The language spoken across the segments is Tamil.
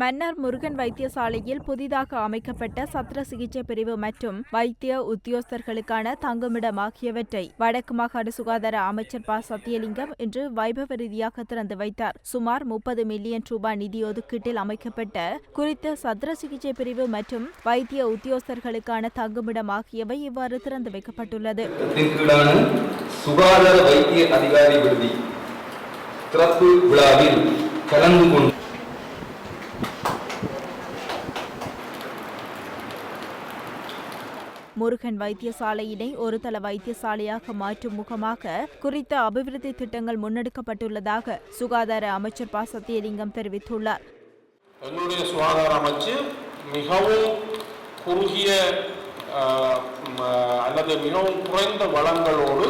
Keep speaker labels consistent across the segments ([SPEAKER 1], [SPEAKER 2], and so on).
[SPEAKER 1] மன்னார் முருகன் வைத்தியசாலையில் புதிதாக அமைக்கப்பட்ட சத்திர சிகிச்சை பிரிவு மற்றும் வைத்திய உத்தியோகஸ்தர்களுக்கான தங்குமிடம் ஆகியவற்றை வடக்கு மாகாண சுகாதார அமைச்சர் ப. சத்தியலிங்கம் இன்று வைபவ ரீதியாக திறந்து வைத்தார். சுமார் முப்பது மில்லியன் ரூபாய் நிதி ஒதுக்கீட்டில் அமைக்கப்பட்ட குறித்த சத்திர சிகிச்சை பிரிவு மற்றும் வைத்திய உத்தியோகஸ்தர்களுக்கான தங்குமிடம் ஆகியவை இவ்வாறு திறந்து வைக்கப்பட்டுள்ளது.
[SPEAKER 2] சுகாதார வைத்திய அதிகாரி விடுதி திறப்பு விழாவில் கலந்து கொண்டு
[SPEAKER 1] முருகன் வைத்தியசாலையினை ஒருதள வைத்தியசாலையாக மாற்றும் முகமாக குறித்த அபிவிருத்தி திட்டங்கள் முன்னெடுக்கப்பட்டுள்ளதாக சுகாதார அமைச்சர் ப. சத்தியலிங்கம் தெரிவித்துள்ளார்.
[SPEAKER 3] எங்களுடைய சுகாதார அமைச்சு மிகவும் குறுகிய அல்லது மிகவும் குறைந்த வளங்களோடு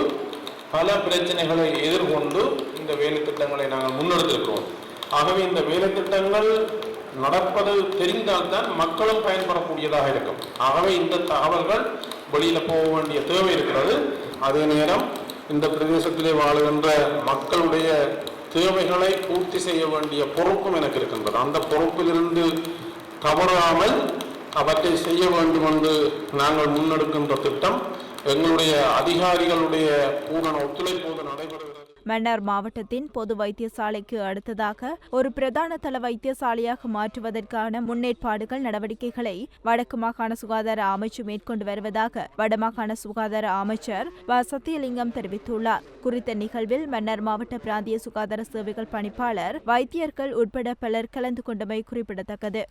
[SPEAKER 3] பல பிரச்சனைகளை எதிர்கொண்டு இந்த வேலை திட்டங்களை நாங்கள் முன்னெடுத்திருக்கிறோம். ஆகவே இந்த வேலை திட்டங்கள் நடப்பது தெரிந்தால் தான் மக்களும் பயன்படக்கூடியதாக இருக்கும். ஆகவே இந்த தகவல்கள் வெளியில் போக வேண்டிய தேவை இருக்கிறது. அதே நேரம் இந்த பிரதேசத்திலே வாழுகின்ற மக்களுடைய தேவைகளை பூர்த்தி செய்ய வேண்டிய பொறுப்பும் எனக்கு இருக்கின்றது. அந்த பொறுப்பிலிருந்து தவறாமல் அவற்றை செய்ய வேண்டும் என்று நாங்கள் முன்னெடுக்கின்ற திட்டம் எங்களுடைய அதிகாரிகளுடைய பூரண ஒத்துழைப்போடு நடைபெறுகிறது.
[SPEAKER 1] மன்னார் மாவட்டத்தின் பொது வைத்தியசாலைக்கு அடுத்ததாக ஒரு பிரதான தள வைத்தியசாலையாக மாற்றுவதற்கான முன்னேற்பாடுகள் நடவடிக்கைகளை வடக்கு மாகாண சுகாதார அமைச்சு மேற்கொண்டு வருவதாக வடமாகாண சுகாதார அமைச்சர் வ. சத்தியலிங்கம் தெரிவித்துள்ளார். குறித்த நிகழ்வில் மன்னார் மாவட்ட பிராந்திய சுகாதார சேவைகள் பணிப்பாளர் வைத்தியர்கள் உட்பட பலர் கலந்து கொண்டமை குறிப்பிடத்தக்கது.